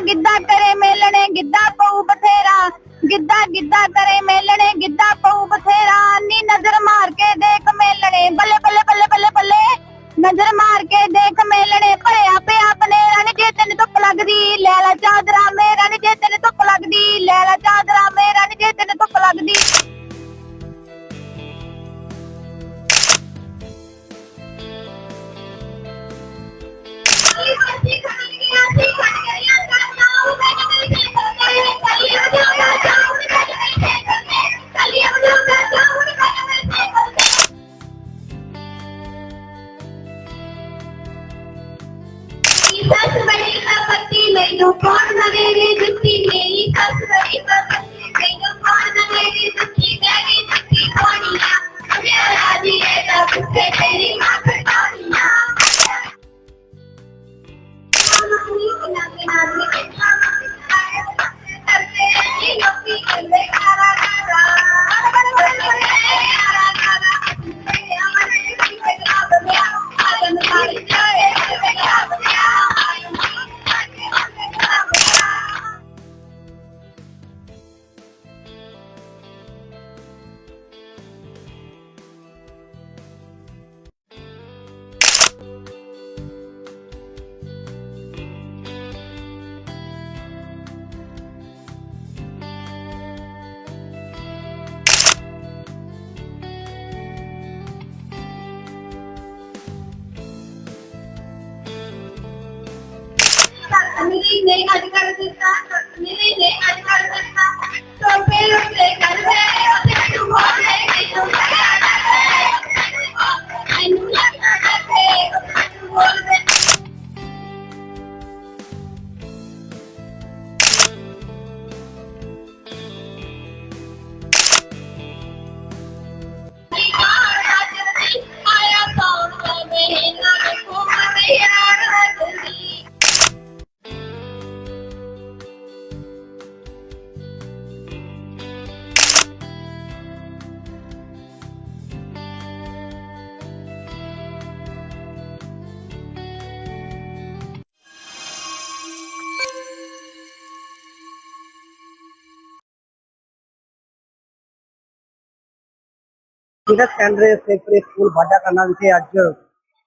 ਗਿੱਧਾ ਕਰੇ ਮੇਲਣੇ, ਗਿੱਧਾ ਪਊ ਬਥੇਰਾ। ਗਿੱਧਾ ਗਿੱਧਾ ਕਰੇ ਮੇਲਣੇ, ਗਿੱਧਾ ਪਊ ਬਥੇਰਾ। ਨੀ ਨਜ਼ਰ ਮਾਰ ਕੇ ਦੇਖ ਮੇਲਣੇ। ਬੱਲੇ ਬੱਲੇ ਬੱਲੇ ਬੱਲੇ ਬੱਲੇ। ਨਜ਼ਰ ਮਾਰ ਕੇ ਦੇਖ ਮੇਲਣੇ। ਭਰਿਆ ਪਿਆ ਪਨੇਰਾ ਨੀ ਜੇ ਤੈਨੂੰ ਧੁੱਪ ਲੱਗਦੀ ਲੈ ਲੈ ਚਾਦਰਾ ਮੇਰਾ ਨੀ ਜੇ ਤੈਨੂੰ ਧੁੱਪ ਲੱਗਦੀ ਲੈ ਲੈ ਚਾਦਰਾ ਮੇਰਾ ਨੀ ਜੇ ਤੈਨੂੰ ਧੁੱਪ ਲੱਗਦੀ। ਮੈਨੂੰ ਕੱਸ सकता नहीं नहीं आज कर सकता नहीं नहीं आज कर सकता तो फिर उसे कर रहे हो तुम बोल रहे हो ਸੀਨੀਅਰ ਸੈਕੰਡਰੀ ਸੈਕੰਡਰੀ ਸਕੂਲ ਬਾਡਾ ਕਰਨਾ ਵਿਖੇ ਅੱਜ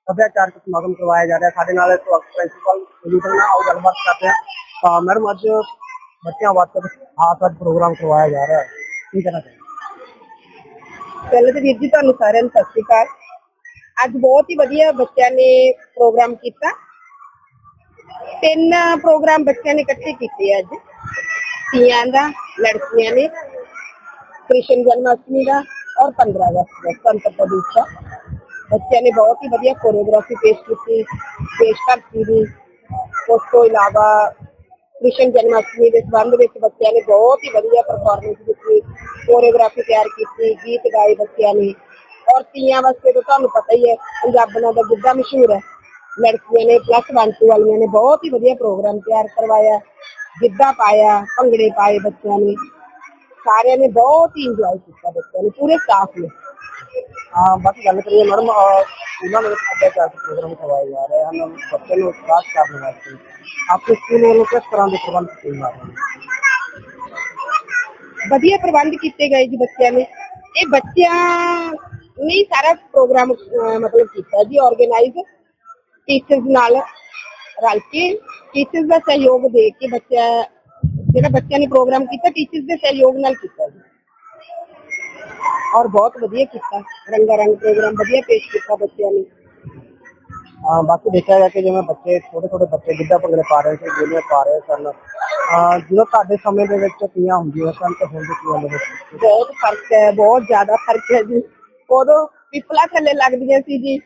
ਸੱਭਿਆਚਾਰਕ ਸਮਾਗਮ ਕਰਵਾਇਆ ਜਾ ਰਿਹਾ। ਸਾਡੇ ਨਾਲ ਪ੍ਰਿੰਸੀਪਲ ਮੌਜੂਦ ਨੇ ਆਓ, ਗੱਲਬਾਤ ਕਰਦੇ ਹਾਂ। ਮੈਡਮ, ਅੱਜ ਬੱਚਿਆਂ ਵਾਸਤੇ ਖਾਸ ਅੱਜ ਪ੍ਰੋਗਰਾਮ ਕਰਵਾਇਆ ਜਾ ਰਿਹਾ। ਹੈ ਕੀ ਕਹਿਣਾ ਚਾਹੀਦਾ ਪਹਿਲੇ ਤਾਂ ਵੀਰ ਜੀ, ਤੁਹਾਨੂੰ ਸਾਰਿਆਂ ਨੂੰ ਸਤਿ ਸ਼੍ਰੀ ਅਕਾਲ। ਅੱਜ ਬਹੁਤ ਹੀ ਵਧੀਆ ਬੱਚਿਆਂ ਨੇ ਪ੍ਰੋਗਰਾਮ ਕੀਤਾ। ਤਿੰਨ ਪ੍ਰੋਗਰਾਮ ਬੱਚਿਆਂ ਨੇ ਇਕੱਠੇ ਕੀਤੇ ਅੱਜ। ਤੀਆਂ ਦਾ, ਲੜਕੀਆਂ ਨੇ, ਕ੍ਰਿਸ਼ਨ ਜਨਮ ਜਨਮਾਸ਼ਟਮੀ ਦਾ ਔਰ 15 ਅਗਸਤ ਦਾ ਸੰਤ ਪ੍ਰਦੂਸ਼ਾ ਬੱਚਿਆਂ ਨੇ ਬਹੁਤ ਹੀ ਵਧੀਆ ਕੋਰੀਓਗ੍ਰਾਫੀ ਪੇਸ਼ ਕੀਤੀ, ਦੇਸ਼ ਭਗਤੀ ਉਸ ਤੋਂ ਇਲਾਵਾ ਕ੍ਰਿਸ਼ਨ ਜਨਮਾਸ਼ਟਮੀ ਦੇ ਸੰਬੰਧ ਵਿੱਚ ਬੱਚਿਆਂ ਨੇ ਬਹੁਤ ਹੀ ਵਧੀਆ ਪਰਫਾਰਮੈਂਸ ਦਿੱਤੀ ਕੋਰੀਓਗ੍ਰਾਫੀ ਤਿਆਰ ਕੀਤੀ, ਗੀਤ ਗਾਏ ਬੱਚਿਆਂ ਨੇ। ਔਰ ਤੀਆਂ ਵਾਸਤੇ ਤਾਂ ਤੁਹਾਨੂੰ ਪਤਾ ਹੀ ਹੈ ਪੰਜਾਬੀਆਂ ਦਾ ਗਿੱਧਾ ਮਸ਼ਹੂਰ ਹੈ। ਲੜਕੀਆਂ ਨੇ ਪਲੱਸ 1 2 ਵਾਲੀਆਂ ਨੇ ਬਹੁਤ ਹੀ ਵਧੀਆ ਪ੍ਰੋਗਰਾਮ ਤਿਆਰ ਕਰਵਾਇਆ, ਗਿੱਧਾ ਪਾਇਆ, ਭੰਗੜੇ ਪਾਏ ਬੱਚਿਆਂ ਨੇ। ਸਾਰਿਆਂ ਨੇ ਬਹੁਤ ਹੀ ਇੰਜੋਏ ਕੀਤਾ ਬੱਚਿਆਂ ਨੇ, ਪੂਰੇ ਸਟਾਫ ਨੇ। ਹਾਂ ਬਾਕੀ ਗੱਲ ਕਰੀਏ ਮੈਡਮ ਉਹਨਾਂ ਨੇ ਸੱਭਿਆਚਾਰਕ ਪ੍ਰੋਗਰਾਮ ਕਰਵਾਏ ਜਾ ਰਹੇ ਹਨ ਬੱਚੇ ਨੂੰ ਉਤਸ਼ਾਹ ਕਰਨ ਵਾਸਤੇ। ਆਪਣੇ ਸਕੂਲ ਵੱਲੋਂ ਕਿਸ ਤਰ੍ਹਾਂ ਦੇ ਪ੍ਰਬੰਧ ਕੀਤੇ ਜਾ ਰਹੇ ਹਨ? ਵਧੀਆ ਪ੍ਰਬੰਧ ਕੀਤੇ ਗਏ ਜੀ ਬੱਚਿਆਂ ਨੇ। ਇਹ ਬੱਚਿਆਂ ਨੇ ਸਾਰਾ ਪ੍ਰੋਗਰਾਮ ਮਤਲਬ ਕੀਤਾ ਜੀ ਆਰਗੇਨਾਈਜ਼ ਟੀਚਰਸ ਨਾਲ ਰਲ ਕੇ ਟੀਚਰਸ ਦਾ ਸਹਿਯੋਗ ਦੇ ਕੇ ਬੱਚਾ ਜਿਹੜਾ ਬੱਚਿਆਂ ਨੇ ਪ੍ਰੋਗਰਾਮ ਕੀਤਾ ਟੀਚਰਸ ਦੇ ਸਹਿਯੋਗ ਨਾਲ ਕੀਤਾ ਜੀ। ਔਰ ਬਹੁਤ ਵਧੀਆ ਕੀਤਾ ਰੰਗਾ ਰੰਗ ਪ੍ਰੋਗਰਾਮ ਵਧੀਆ ਪੇਸ਼ ਕੀਤਾ ਬੱਚਿਆਂ ਨੇ। ਹਾਂ ਬਾਕੀ ਦੇਖਿਆ ਜਾ ਕਿ ਜਿਵੇਂ ਬੱਚੇ ਛੋਟੇ ਛੋਟੇ ਬੱਚੇ ਗਿੱਧਾ ਭੰਗੜੇ ਪਾ ਰਹੇ ਸੀ ਗੇਲੀਆਂ ਪਾ ਰਹੇ ਸਨ ਅਹ ਜਦੋਂ ਤੁਹਾਡੇ ਸਮੇਂ ਦੇ ਵਿੱਚ ਤੀਆਂ ਹੁੰਦੀਆਂ ਸਨ ਤੇ ਹੁਣ ਤੀਆਂ ਦੇ ਵਿੱਚ ਬਹੁਤ ਫ਼ਰਕ ਹੈ ਬਹੁਤ ਜ਼ਿਆਦਾ ਫ਼ਰਕ ਹੈ ਜੀ। ਉਦੋਂ ਪਿਪਲਾ ਥੱਲੇ ਲੱਗਦੀਆਂ ਸੀ ਜੀ।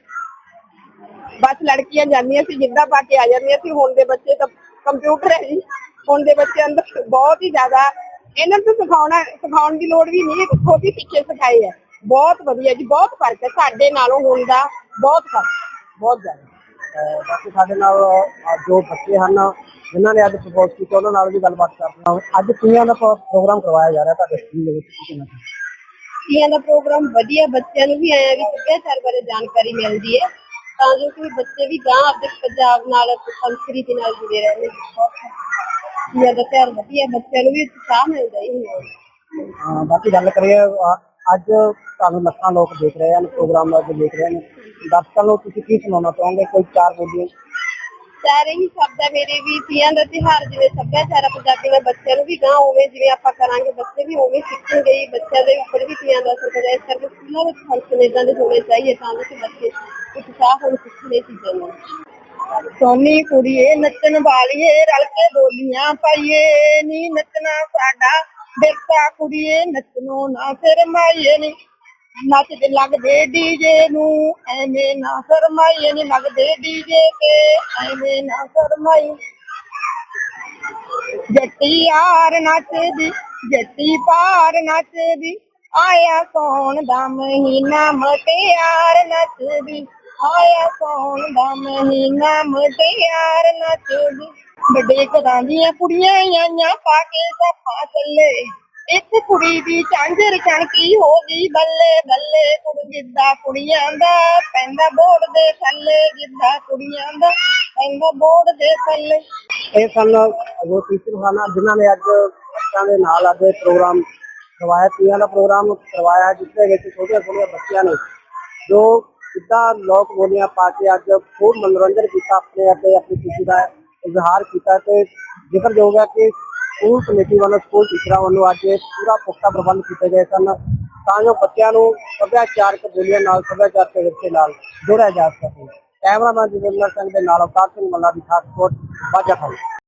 ਬਸ ਲੜਕੀਆਂ ਜਾਂਦੀਆਂ ਸੀ ਜਿੱਦਾਂ ਪਾ ਕੇ ਆ ਜਾਂਦੀਆਂ ਸੀ। ਹੁਣ ਦੇ ਬੱਚੇ ਤਾਂ ਕੰਪਿਊਟਰ ਹੈ ਜੀ। ਹੁਣ ਦੇ ਬੱਚੇ ਅੰਦਰ ਬਹੁਤ ਹੀ ਜ਼ਿਆਦਾ ਇਹਨਾਂ ਨੂੰ ਸਿਖਾਉਣਾ ਸਿਖਾਉਣ ਦੀ ਲੋੜ ਵੀ ਨਹੀਂ ਖੁਦ ਹੀ ਪਿੱਛੇ ਸਿਖਾਏ ਹੈ। ਬਹੁਤ ਵਧੀਆ ਜੀ ਬਹੁਤ ਫ਼ਰਕ ਹੈ। ਸਾਡੇ ਨਾਲੋਂ ਹੁਣ ਦਾ ਬਹੁਤ ਫ਼ਰਕ ਬਹੁਤ ਜ਼ਿਆਦਾ। ਬਾਕੀ ਸਾਡੇ ਨਾਲ ਜੋ ਬੱਚੇ ਹਨ ਜਿਨ੍ਹਾਂ ਨੇ ਅੱਜ ਪ੍ਰਪੋਜ਼ ਕੀਤਾ ਉਹਨਾਂ ਨਾਲ ਵੀ ਗੱਲਬਾਤ ਕਰਦੇ ਹਾਂ। ਅੱਜ ਤੀਆਂ ਦਾ ਪ੍ਰੋ- ਪ੍ਰੋਗਰਾਮ ਕਰਵਾਇਆ ਜਾ ਰਿਹਾ ਤੁਹਾਡੇ ਸਕੂਲ ਦੇ ਵਿੱਚ ਕੀ ਕਹਿਣਾ ਚਾਹੁੰਦੇ ਤੀਆਂ ਦਾ ਪ੍ਰੋਗਰਾਮ ਵਧੀਆ ਬੱਚਿਆਂ ਨੂੰ ਵੀ ਆਇਆ ਵੀ ਸੱਭਿਆਚਾਰ ਬਾਰੇ ਜਾਣਕਾਰੀ ਮਿਲਦੀ ਹੈ। ਤਾਂ ਜੋ ਕਿ ਬੱਚੇ ਵੀ ਗਾਂ ਆਪਣੇ ਪੰਜਾਬ ਨਾਲ ਸੰਸਕ੍ਰਿਤੀ ਨਾਲ ਜੁੜੇ ਰਹਿਣ। ਤੀਆਂ ਦਾ ਤਿਉਹਾਰ ਵਧੀਆ, ਬੱਚਿਆਂ ਨੂੰ ਵੀ ਉਤਸ਼ਾਹ ਮਿਲਦਾ ਹੀ ਹੈ, ਬਾਕੀ ਗੱਲ ਕਰੀਏ ਅੱਜ ਤੁਹਾਨੂੰ ਲੱਖਾਂ ਲੋਕ ਦੇਖ ਰਹੇ ਹਨ, ਪ੍ਰੋਗਰਾਮ ਅੱਜ ਦੇਖ ਰਹੇ ਨੇ ਦਰਸ਼ਕਾਂ ਨੂੰ ਤੁਸੀਂ ਕੀ ਸੁਣਾਉਣਾ ਚਾਹੋਗੇ? ਕੋਈ ਚਾਰ ਬੋਲੀਆਂ ਸਾਰੇ ਹੀ ਸ਼ਬਦ ਹੈ ਮੇਰੇ ਵੀ ਤੀਆਂ ਦਾ ਤਿਉਹਾਰ, ਜਿਵੇਂ ਸੱਭਿਆਚਾਰ ਆ, ਪੰਜਾਬੀ ਦਾ ਬੱਚਿਆਂ ਨੂੰ ਵੀ ਗਾਂ ਹੋਵੇ ਜਿਵੇਂ ਆਪਾਂ ਕਰਾਂਗੇ, ਬੱਚੇ ਵੀ ਉਵੇਂ ਸਿੱਖਣਗੇ ਹੀ ਬੱਚਿਆਂ ਦੇ ਉੱਪਰ ਵੀ ਤੀਆਂ ਦਾ ਅਸਰ ਪੜਿਆ। ਇਸ ਕਰਕੇ ਸਕੂਲਾਂ ਵਿੱਚ ਫੰਕਸ਼ਨ ਇਦਾਂ ਦੇ ਹੋਣੇ ਚਾਹੀਏ, ਤਾਂ ਕਿ ਬੱਚੇ ਉਤਸ਼ਾਹ ਹੋਣ ਸਿੱਖਣ ਚੀਜ਼ਾਂ ਨੂੰ। ਸੋਨੀ ਕੁੜੀਏ, ਨੱਚਣ ਵਾਲੀਏ, ਰਲ ਕੇ ਬੋਲੀਆਂ ਪਾਈਏ, ਨੀ ਨੱਚਣਾ ਸਾਡਾ। ਦੇਖਾ ਕੁੜੀਏ, ਨੱਚਣੋਂ ਨਾ ਫਿਰ ਮਾਈਏ ਨੀ। ਨੱਚਦੇ ਲੱਗਦੇ ਡੀਜੇ ਨੂੰ, ਐਵੇਂ ਨਾ ਸ਼ਰਮਾਈਏ ਨੀ ਲੱਗਦੇ ਡੀਜੇ ਤੇ, ਐਵੇਂ ਨਾ ਸ਼ਰਮਾਈ ਜੱਟੀ ਯਾਰ ਨੱਚਦੀ, ਜੱਟੀ ਪਾਰ ਨੱਚਦੀ, ਆਇਆ ਸੌਣ ਦਾ ਮਹੀਨਾ ਮਟਿਆਰ ਨੱਚਦੀ, ਆਇਆ ਸੌਣ ਦਾ ਮਹੀਨਾ ਮਟਿਆਰ ਨੱਚਦੀ। ਵੱਡੇ ਘਰਾਂ ਦੀਆਂ ਕੁੜੀਆਂ ਆਈਆਂ ਪਾ ਕੇ ਸਫਾ ਚੱਲੇ। ਇੱਕ ਕੁੜੀ ਦੀ ਝਾਂਜਰ ਚਣਕੀ ਹੋ ਗਈ? ਬੱਲੇ ਬੱਲੇ ਕੁੜੀ ਗਿੱਧਾ ਕੁੜੀਆਂ ਦਾ, ਪੈਂਦਾ ਬੋੜ ਦੇ ਥੱਲੇ ਗਿੱਧਾ ਕੁੜੀਆਂ ਦਾ, ਪੈਂਦਾ ਬੋੜ ਦੇ ਥੱਲੇ। ਇਹ ਸਨ ਉਹ ਟੀਚਰ ਖਾਨਾ ਜਿਨ੍ਹਾਂ ਨੇ ਅੱਜ ਬੱਚਿਆਂ ਦੇ ਨਾਲ ਅੱਜ ਪ੍ਰੋਗਰਾਮ ਕਰਵਾਇਆ, ਤੀਆਂ ਦਾ ਪ੍ਰੋਗਰਾਮ ਕਰਵਾਇਆ ਜਿਸ ਦੇ ਵਿੱਚ ਛੋਟੀਆਂ ਛੋਟੀਆਂ ਬੱਚਿਆਂ ਨੇ ਜੋ ਸਿੱਧਾ ਲੋਕ ਬੋਲੀਆਂ ਪਾ ਕੇ ਅੱਜ ਖੂਬ ਮਨੋਰੰਜਨ ਕੀਤਾ, ਆਪਣੇ ਅਤੇ ਆਪਣੀ ਖੁਸ਼ੀ ਦਾ ਇਜ਼ਹਾਰ ਕੀਤਾ ਤੇ ਜ਼ਿਕਰਯੋਗ ਹੈ ਕਿ ਸਕੂਲ ਕਮੇਟੀ ਵੱਲੋਂ ਸਕੂਲ ਟੀਚਰਾਂ ਵੱਲੋਂ ਅੱਜ ਪੂਰਾ ਪੁਖਤਾ ਪ੍ਰਬੰਧ ਕੀਤੇ ਗਏ ਸਨ, ਤਾਂ ਜੋ ਬੱਚਿਆਂ ਨੂੰ ਸੱਭਿਆਚਾਰਕ ਬੋਲੀਆਂ ਨਾਲ, ਸੱਭਿਆਚਾਰਕ ਵਿਰਸੇ ਨਾਲ ਜੋੜਿਆ ਜਾ ਸਕੇ। ਕੈਮਰਾਮੈਨ ਜਗਿੰਦਰ ਸਿੰਘ ਦੇ ਨਾਲ ਅਵਤਾਰ ਸਿੰਘ ਮੱਲਾ ਦੀ ਖਾਸ ਰਿਪੋਰਟ ਬਾਜਾ ਖਾਨ।